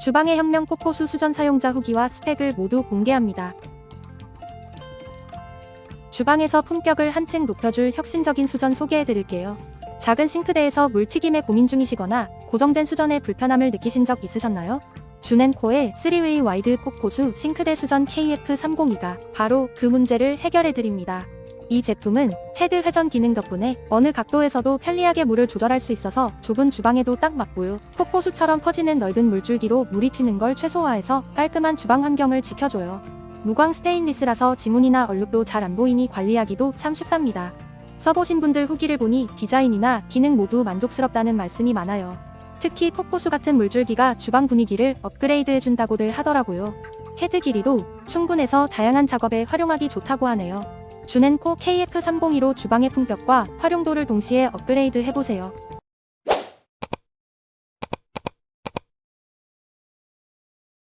주방의 혁명 폭포수 수전 사용자 후기와 스펙을 모두 공개합니다. 주방에서 품격을 한층 높여줄 혁신적인 수전 소개해드릴게요. 작은 싱크대에서 물 튀김에 고민 중이시거나 고정된 수전에 불편함을 느끼신 적 있으셨나요? 주넨코의 3웨이 와이드 폭포수 싱크대 수전 KF302가 바로 그 문제를 해결해드립니다. 이 제품은 헤드 회전 기능 덕분에 어느 각도에서도 편리하게 물을 조절할 수 있어서 좁은 주방에도 딱 맞고요. 폭포수처럼 퍼지는 넓은 물줄기로 물이 튀는 걸 최소화해서 깔끔한 주방 환경을 지켜줘요. 무광 스테인리스라서 지문이나 얼룩도 잘 안 보이니 관리하기도 참 쉽답니다. 써보신 분들 후기를 보니 디자인이나 기능 모두 만족스럽다는 말씀이 많아요. 특히 폭포수 같은 물줄기가 주방 분위기를 업그레이드 해준다고들 하더라고요. 헤드 길이도 충분해서 다양한 작업에 활용하기 좋다고 하네요. 주넨코 KF302로 주방의 품격과 활용도를 동시에 업그레이드 해보세요.